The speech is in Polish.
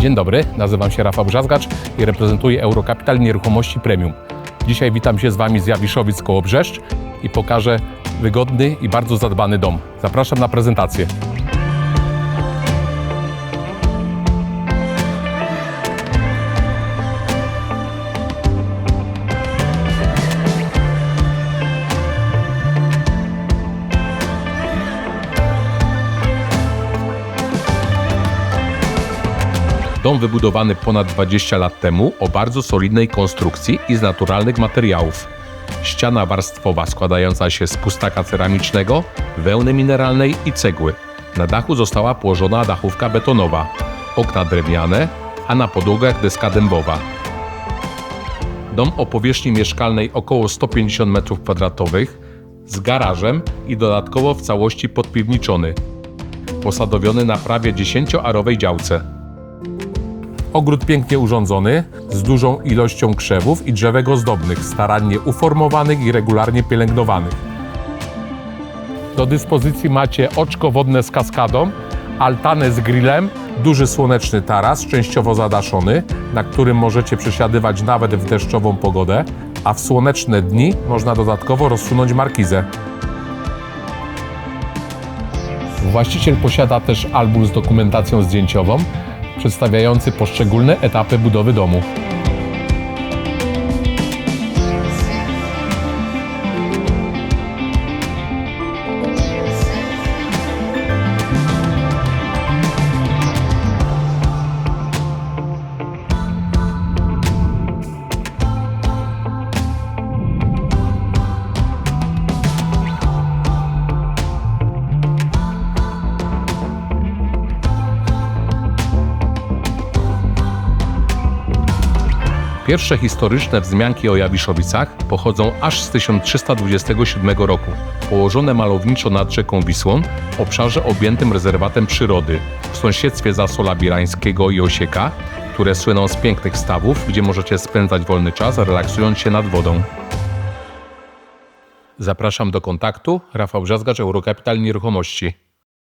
Dzień dobry, nazywam się Rafał Brzazgacz i reprezentuję Eurocapital Nieruchomości Premium. Dzisiaj witam się z Wami z Jawiszowic koło Brzeszcz i pokażę wygodny i bardzo zadbany dom. Zapraszam na prezentację. Dom wybudowany ponad 20 lat temu o bardzo solidnej konstrukcji i z naturalnych materiałów. Ściana warstwowa składająca się z pustaka ceramicznego, wełny mineralnej i cegły. Na dachu została położona dachówka betonowa, okna drewniane, a na podłogach deska dębowa. Dom o powierzchni mieszkalnej około 150 m2 z garażem i dodatkowo w całości podpiwniczony, posadowiony na prawie 10-arowej działce. Ogród pięknie urządzony, z dużą ilością krzewów i drzewek ozdobnych, starannie uformowanych i regularnie pielęgnowanych. Do dyspozycji macie oczko wodne z kaskadą, altanę z grillem, duży słoneczny taras, częściowo zadaszony, na którym możecie przesiadywać nawet w deszczową pogodę, a w słoneczne dni można dodatkowo rozsunąć markizę. Właściciel posiada też album z dokumentacją zdjęciową, przedstawiający poszczególne etapy budowy domu. Pierwsze historyczne wzmianki o Jawiszowicach pochodzą aż z 1327 roku. Położone malowniczo nad rzeką Wisłą, w obszarze objętym rezerwatem przyrody, w sąsiedztwie Zasola Birańskiego i Osieka, które słyną z pięknych stawów, gdzie możecie spędzać wolny czas, relaksując się nad wodą. Zapraszam do kontaktu. Rafał Brzazgacz, Eurocapital Nieruchomości.